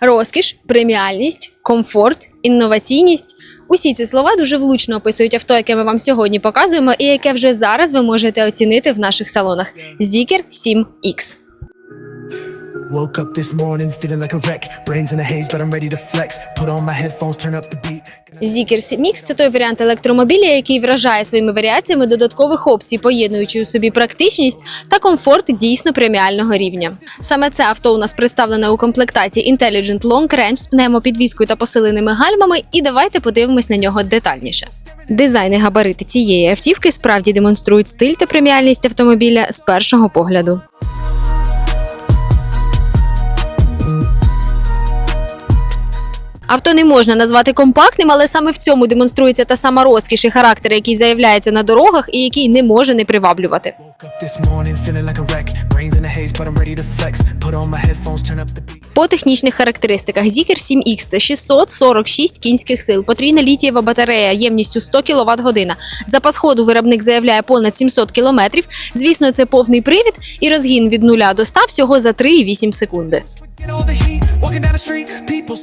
Розкіш, преміальність, комфорт, інноваційність. Усі ці слова дуже влучно описують авто, яке ми вам сьогодні показуємо, і яке вже зараз ви можете оцінити в наших салонах. Зікер 7X. Woke up this morning feeling like a wreck. Brains in a haze, but I'm ready to flex. Put on my headphones, turn up the beat. Zikr 7X – це той варіант електромобіля, який вражає своїми варіаціями додаткових опцій, поєднуючи у собі практичність та комфорт дійсно преміального рівня. Саме це авто у нас представлене у комплектації Intelligent Long Range з пневмопідвіскою та посиленими гальмами. І давайте подивимось на нього детальніше. Дизайн і габарити цієї автівки справді демонструють стиль та преміальність автомобіля з першого погляду. Авто не можна назвати компактним, але саме в цьому демонструється та сама розкіш і характер, який заявляється на дорогах і який не може не приваблювати. По технічних характеристиках Zikr 7X – це 646 кінських сил, потрійна літієва батарея ємністю 100 кВт година. Запас ходу виробник заявляє понад 700 км. Звісно, це повний привід і розгін від 0 до 100 всього за 3,8 секунди.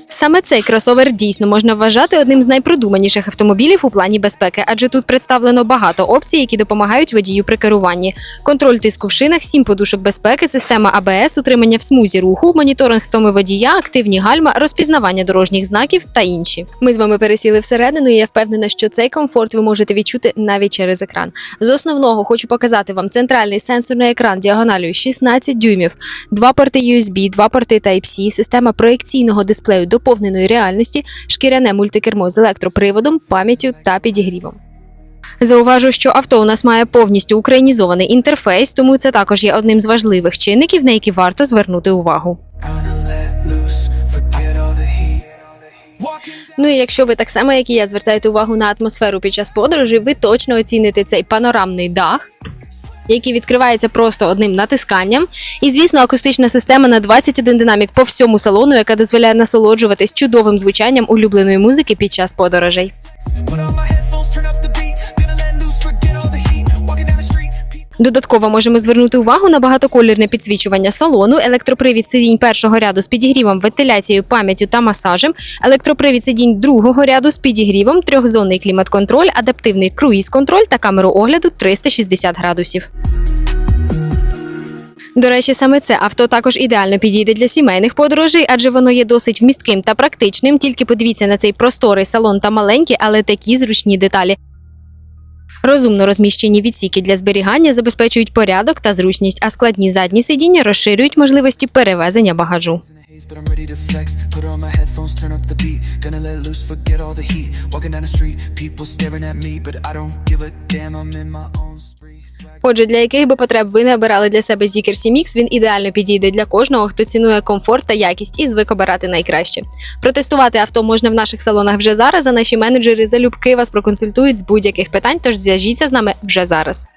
Саме цей кросовер дійсно можна вважати одним з найпродуманіших автомобілів у плані безпеки, адже тут представлено багато опцій, які допомагають водію при керуванні. Контроль тиску в шинах, сім подушок безпеки, система АБС, утримання в смузі руху, моніторинг втоми водія, активні гальма, розпізнавання дорожніх знаків та інші. Ми з вами пересіли всередину, і я впевнена, що цей комфорт ви можете відчути навіть через екран. З основного хочу показати вам центральний сенсорний екран діагоналію 16 дюймів, два порти USB, два порти Type-C, система проекційного дисплею доповненої реальності, шкіряне мультикермо з електроприводом, пам'яттю та підігрівом. Зауважу, що авто у нас має повністю українізований інтерфейс, тому це також є одним з важливих чинників, на які варто звернути увагу. Ну і якщо ви так само, як і я, звертаєте увагу на атмосферу під час подорожі, ви точно оціните цей панорамний дах. Який відкривається просто одним натисканням, і звісно, акустична система на 21 динамік по всьому салону, яка дозволяє насолоджуватись чудовим звучанням улюбленої музики під час подорожей. Додатково можемо звернути увагу на багатоколірне підсвічування салону, електропривід сидінь першого ряду з підігрівом, вентиляцією, пам'яттю та масажем, електропривід сидінь другого ряду з підігрівом, трьохзонний клімат-контроль, адаптивний круїз-контроль та камеру огляду 360 градусів. До речі, саме це авто також ідеально підійде для сімейних подорожей, адже воно є досить вмістким та практичним. Тільки подивіться на цей просторий салон та маленькі, але такі зручні деталі. Розумно розміщені відсіки для зберігання забезпечують порядок та зручність, а складні задні сидіння розширюють можливості перевезення багажу. but I'm ready to flex. Put on my headphones, turn up the beat. Gonna let loose, forget all the heat. Walking down the street, people staring at me, but I don't give a damn. I'm in my own Отже, для яких би потреб ви не обирали для себе Zikr 7X, він ідеально підійде для кожного, хто цінує комфорт та якість і звик обирати найкраще. Протестувати авто можна в наших салонах вже зараз. А наші менеджери залюбки вас проконсультують з будь-яких питань. Тож зв'яжіться з нами вже зараз.